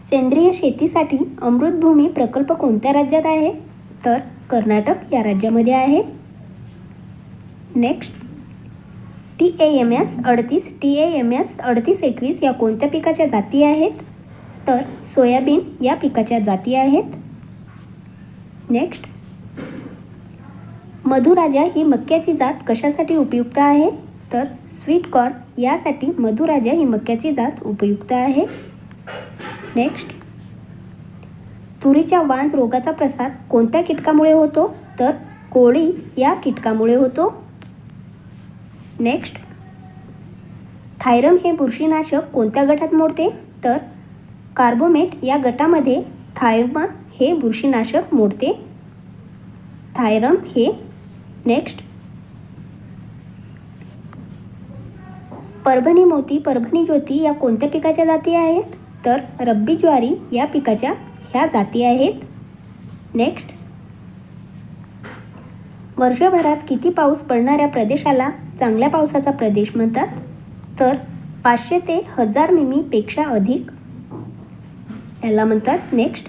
सेंद्रिय शेतीसाठी अमृतभूमी प्रकल्प कोणत्या राज्यात आहे? तर कर्नाटक या राज्यामध्ये आहे. Next T A M S अडतीस टी ए एम एस अडतीस एकवीस या कोणत्या पिकाच्या जाती आहेत? तर सोयाबीन या पिकाच्या जाती आहेत. नेक्स्ट मधुराजा ही मक्याची जात कशासाठी उपयुक्त आहे? तर स्वीट कॉर्न यासाठी मधुराजा ही मक्याची जात उपयुक्त आहे. नेक्स्ट तुरीच्या वांज रोगाचा प्रसार कोणत्या कीटकामुळे होतो? तर कोळी या कीटकामुळे होतो. नेक्स्ट थायरम हे बुरशीनाशक कोणत्या गटात मोडते? तर कार्बोमेट या गटामध्ये थायरम हे बुरशीनाशक मोडते. थायरम हे नेक्स्ट परभणी मोती परभणी ज्योती या कोणत्या पिकाच्या जाती आहेत? तर रब्बी ज्वारी या पिकाच्या ह्या जाती आहेत. नेक्स्ट वर्षभरात किती पाऊस पडणाऱ्या प्रदेशाला चांगल्या पावसाचा प्रदेश म्हणतात? तर पाचशे ते हजार मिमीपेक्षा अधिक. याला म्हणतात नेक्स्ट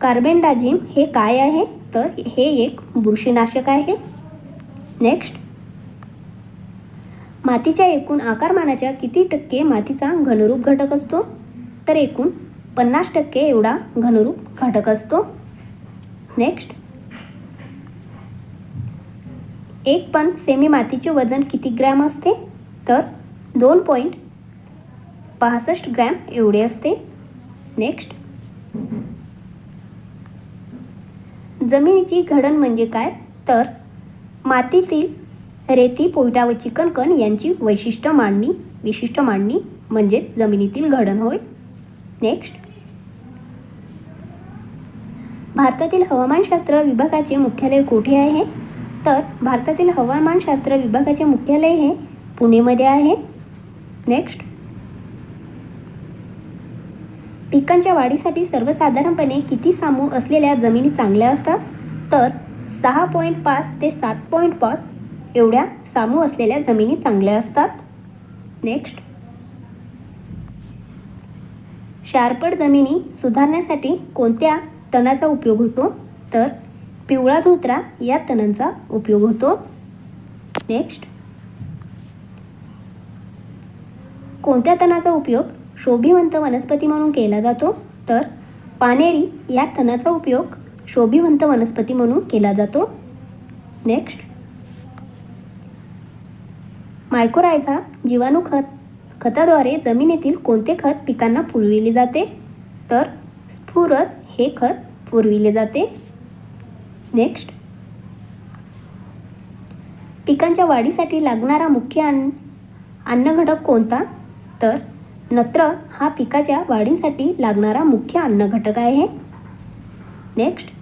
कार्बेंडाझिम हे काय आहे? तर हे एक बुरशीनाशक आहे. नेक्स्ट मातीच्या एकूण आकारमानाच्या किती टक्के मातीचा घनरूप घटक असतो? तर एकूण पन्नास टक्के एवढा घनरूप घटक असतो. नेक्स्ट एक पण सेमी मातीचे वजन किती ग्रॅम असते? तर दोन पॉईंट पासष्ट ग्रॅम एवढे असते. नेक्स्ट जमिनीची घडण म्हणजे काय? तर मातीतील रेती पोयटा व चिकणकण यांची वैशिष्ट्य मांडणी विशिष्ट मांडणी म्हणजे जमिनीतील घडण होय. नेक्स्ट भारतातील हवामानशास्त्र विभागाचे मुख्यालय कुठे आहे? तर भारतातील हवामानशास्त्र विभागाचे मुख्यालय हे पुणेमध्ये आहे. नेक्स्ट पिकांच्या वाढीसाठी सर्वसाधारणपणे किती सामू असलेल्या जमिनी चांगल्या असतात? तर सहा पॉईंट पाच ते सात पॉईंट पाच एवढ्या सामू असलेल्या जमिनी चांगल्या असतात. नेक्स्ट शारपड जमिनी सुधारण्यासाठी कोणत्या तणाचा उपयोग होतो? तर पिवळा धोत्रा या तणांचा उपयोग होतो. नेक्स्ट कोणत्या तणाचा उपयोग? शोभिवंत वनस्पती म्हणून केला जातो. तर पानेरी या तणाचा उपयोग शोभिवंत वनस्पती म्हणून केला जातो. नेक्स्ट मायक्रोरायझा जीवाणू खत खताद्वारे जमिनीतील कोणते खत पिकांना पुरविले जाते? तर स्फुरद हे खत पुरविले जाते. नेक्स्ट. पिकांच्या वाढीसाठी लागणारा मुख्य अन्न अन्नघटक कोणता? तर नत्र हा पिकाच्या वाढीसाठी लागणारा मुख्य अन्नघटक आहे. नेक्स्ट.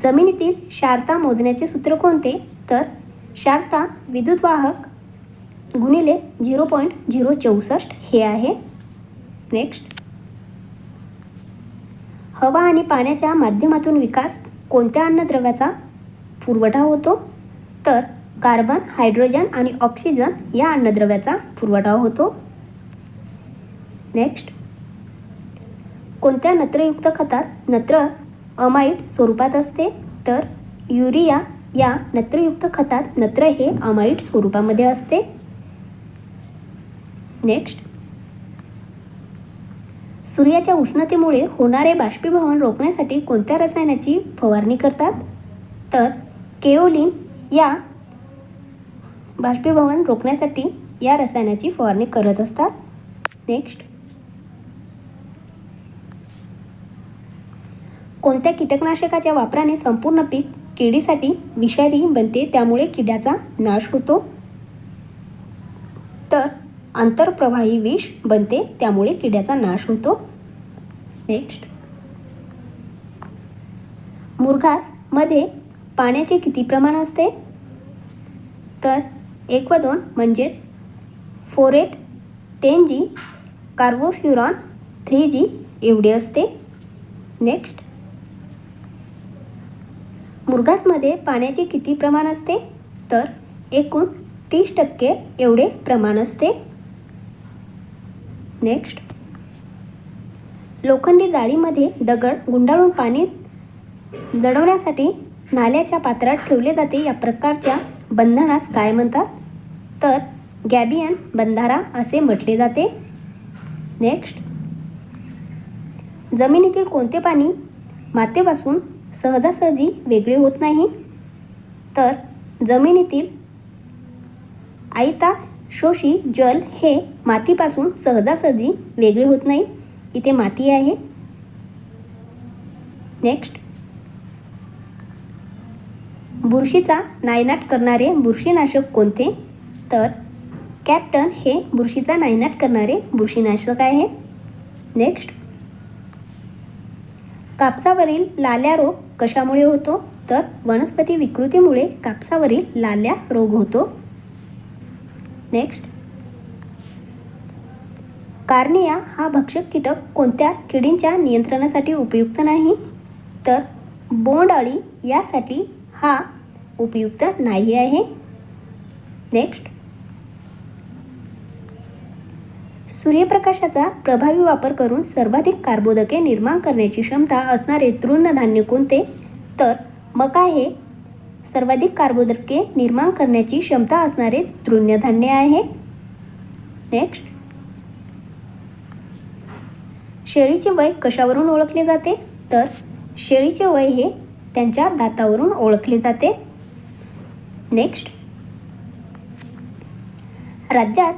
जमिनीतील क्षारता मोजण्याचे सूत्र कोणते? तर क्षारता विद्युतवाहक गुणिले झिरो पॉईंट झिरो चौसष्ट हे आहे. नेक्स्ट. हवा आणि पाण्याच्या माध्यमातून विकास कोणत्या अन्नद्रव्याचा पुरवठा होतो? तर कार्बन हायड्रोजन आणि ऑक्सिजन या अन्नद्रव्याचा पुरवठा होतो. नेक्स्ट. कोणत्या नत्रयुक्त खतात नत्र अमाईड स्वरूपात असते तर युरिया या नत्रयुक्त खतात नत्र हे अमाईड स्वरूपामध्ये असते. नेक्स्ट सूर्याच्या उष्णतेमुळे होणारे बाष्पीभवन रोखण्यासाठी कोणत्या रसायनाची फवारणी करतात? तर केओलिन या बाष्पीभवन रोखण्यासाठी या रसायनाची फवारणी करत असतात. नेक्स्ट कोणत्या कीटकनाशकाच्या वापराने संपूर्ण पीक किडीसाठी विषारी बनते त्यामुळे किड्याचा नाश होतो? तर आंतरप्रवाही विष बनते त्यामुळे किड्याचा नाश होतो. नेक्स्ट मुरघासमध्ये पाण्याचे किती प्रमाण असते? तर एक व दोन म्हणजेच फोरेट ten G carbofuran three G एवढे असते. नेक्स्ट मुरघासमध्ये पाण्याचे किती प्रमाण असते? तर एकूण तीस टक्के एवढे प्रमाण असते. नेक्स्ट. लोखंडी जाळीमध्ये दगड गुंडाळून पाणी जडवण्यासाठी नाल्याच्या पात्रात ठेवले जाते. या प्रकारच्या बंधनास काय म्हणतात? तर गॅबियन बंधारा असे म्हटले जाते. नेक्स्ट. जमिनीतील कोणते पाणी मातेपासून सहजासहजी वेगळे होत नाही. तर जमिनीतील आयता शोषी जल हे मातीपासून सहजासहजी वेगळे होत नाही. इथे माती आहे. नेक्स्ट बुरशीचा नायनाट करणारे बुरशीनाशक कोणते? तर कॅप्टन हे बुरशीचा नायनाट करणारे बुरशीनाशक आहे. नेक्स्ट कापसावरील लाल्या रोग कशामुळे होतो? तर वनस्पती विकृतीमुळे कापसावरील लाल्या रोग होतो. नेक्स्ट. कार्निया हा भक्षक कीटक कोणत्या किडींच्या नियंत्रणासाठी उपयुक्त नाही? तर बोंडअळी यासाठी हा उपयुक्त नाही आहे. नेक्स्ट. सूर्यप्रकाशाचा प्रभावी वापर करून सर्वाधिक कार्बोदके निर्माण करण्याची क्षमता असणारे तृणधान्य कोणते? तर मका हे सर्वाधिक कार्बोदके निर्माण करण्याची क्षमता असणारे तृणधान्य आहे. नेक्स्ट शेळीचे वय कशावरून ओळखले जाते? तर शेळीचे वय हे त्यांच्या दातावरून ओळखले जाते. नेक्स्ट राज्यात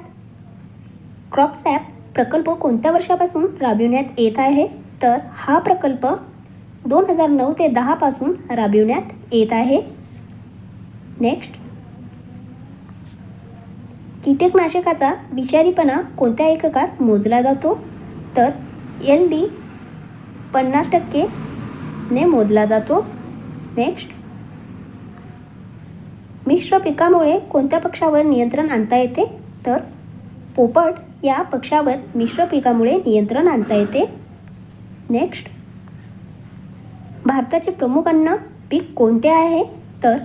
क्रॉपसॅप प्रकल्प कोणत्या वर्षापासून राबविण्यात येत आहे? तर हा प्रकल्प दोन हजार नऊ ते दहापासून राबविण्यात येत आहे. नेक्स्ट. कीटकनाशकाचा विषारीपणा कोणत्या एककात मोजला जातो? तर एल डी पन्नास टक्के ने मोजला जातो. नेक्स्ट. मिश्र पिकामुळे कोणत्या पक्षावर नियंत्रण आणता येते? तर पोपट या पक्षावर मिश्र पिकामुळे नियंत्रण आणता येते. नेक्स्ट भारताचे प्रमुख अन्न पीक कोणते आहे? तर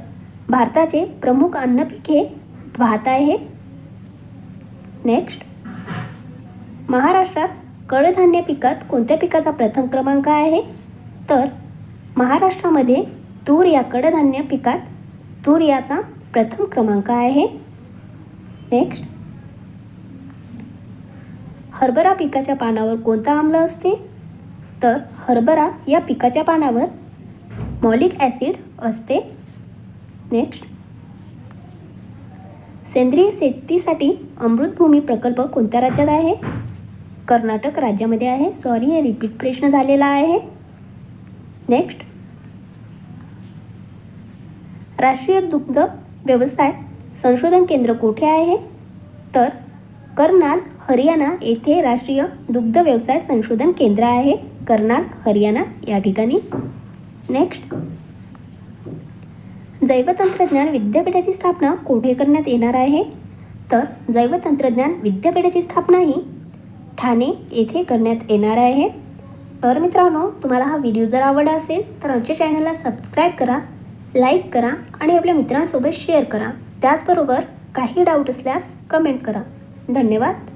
भारताचे प्रमुख अन्न पीक हे भात आहे. नेक्स्ट महाराष्ट्रात कडधान्य पिकात कोणत्या पिकाचा प्रथम क्रमांक आहे? तर महाराष्ट्रामध्ये तूर या कडधान्य पिकात तूर याचा प्रथम क्रमांक आहे. नेक्स्ट हरभरा पिकाच्या पानावर कोणता आम्ल असते? तर हरभरा या पिकाच्या पानावर मॉलिक ॲसिड असते. नेक्स्ट. सेंद्रिय शेतीसाठी अमृतभूमी प्रकल्प कोणत्या राज्यात आहे? कर्नाटक राज्यामध्ये आहे. सॉरी हे रिपीट प्रश्न झालेला आहे. नेक्स्ट. राष्ट्रीय दुग्ध व्यवसाय संशोधन केंद्र कोठे आहे? तर कर्नाल हरियाणा येथे राष्ट्रीय दुग्ध व्यवसाय संशोधन केंद्र आहे. कर्नाल हरियाणा या ठिकाणी. नेक्स्ट जैवतंत्रज्ञान विद्यापीठाची स्थापना कुठे करण्यात येणार आहे? तर जैवतंत्रज्ञान विद्यापीठाची स्थापना ही ठाणे येथे करण्यात येणार आहे. तर मित्रांनो तुम्हाला हा व्हिडिओ जर आवडला असेल तर आमच्या चॅनलला सबस्क्राईब करा लाईक करा आणि आपल्या मित्रांसोबत शेअर करा. त्याचबरोबर काही डाऊट असल्यास कमेंट करा. धन्यवाद.